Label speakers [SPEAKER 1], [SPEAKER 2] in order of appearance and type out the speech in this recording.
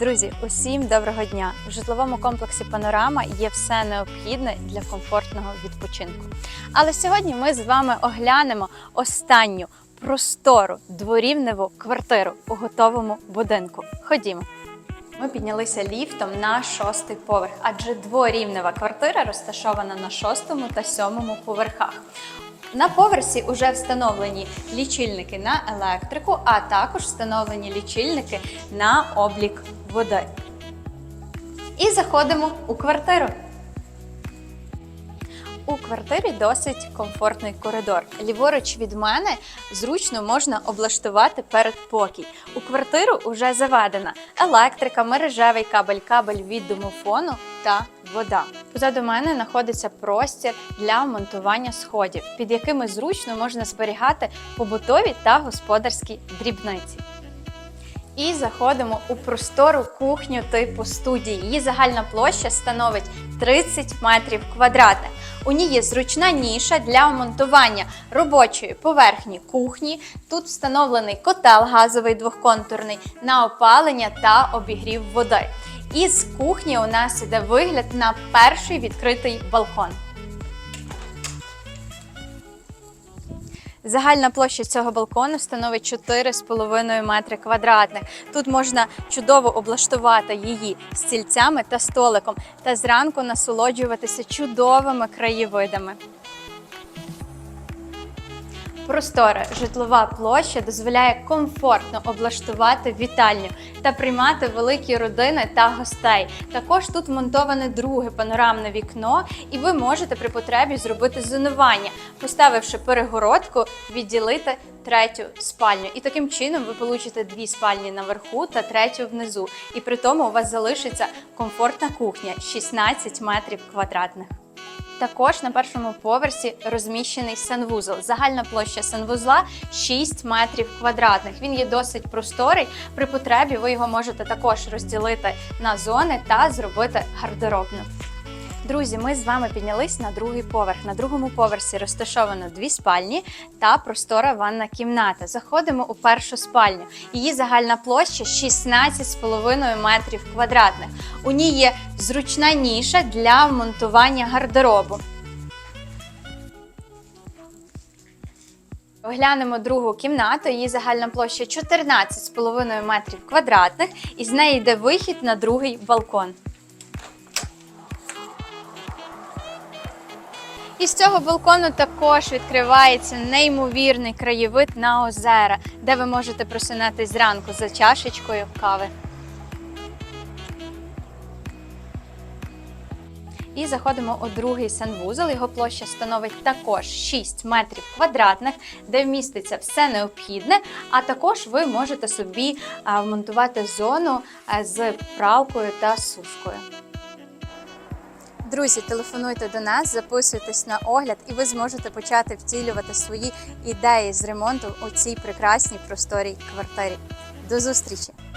[SPEAKER 1] Друзі, усім доброго дня! В житловому комплексі Панорама є все необхідне для комфортного відпочинку. Але сьогодні ми з вами оглянемо останню простору дворівневу квартиру у готовому будинку. Ходімо. Ми піднялися ліфтом на шостий поверх, адже дворівнева квартира розташована на шостому та сьомому поверхах. На поверсі вже встановлені лічильники на електрику, а також встановлені лічильники на облік води. І заходимо у квартиру. У квартирі досить комфортний коридор. Ліворуч від мене зручно можна облаштувати передпокій. У квартиру вже заведена електрика, мережевий кабель, кабель від домофону та вода. Позаду мене знаходиться простір для монтування сходів, під якими зручно можна зберігати побутові та господарські дрібниці. І заходимо у простору кухню типу студії. Її загальна площа становить 30 метрів квадратних. У ній є зручна ніша для монтування робочої поверхні кухні. Тут встановлений котел газовий двохконтурний на опалення та обігрів води. І з кухні у нас іде вигляд на перший відкритий балкон. Загальна площа цього балкону становить 4,5 метри квадратних. Тут можна чудово облаштувати її стільцями та столиком, та зранку насолоджуватися чудовими краєвидами. Простора житлова площа дозволяє комфортно облаштувати вітальню та приймати великі родини та гостей. Також тут монтоване друге панорамне вікно, і ви можете при потребі зробити зонування, поставивши перегородку, відділити третю спальню. І таким чином ви получите дві спальні наверху та третю внизу. І при тому у вас залишиться комфортна кухня 16 метрів квадратних. Також на першому поверсі розміщений санвузол. Загальна площа санвузла 6 метрів квадратних. Він є досить просторий. При потребі ви його можете також розділити на зони та зробити гардеробну. Друзі, ми з вами піднялись на другий поверх. На другому поверсі розташовано дві спальні та простора ванна кімната. Заходимо у першу спальню. Її загальна площа 16,5 метрів квадратних. У ній є зручна ніша для монтування гардеробу. Оглянемо другу кімнату. Її загальна площа 14,5 метрів квадратних, і з неї йде вихід на другий балкон. І з цього балкону також відкривається неймовірний краєвид на озера, де ви можете просинатись зранку за чашечкою кави. І заходимо у другий санвузол. Його площа становить також 6 метрів квадратних, де вміститься все необхідне. А також ви можете собі вмонтувати зону з пралкою та сушкою. Друзі, телефонуйте до нас, записуйтесь на огляд, і ви зможете почати втілювати свої ідеї з ремонту у цій прекрасній просторій квартирі. До зустрічі!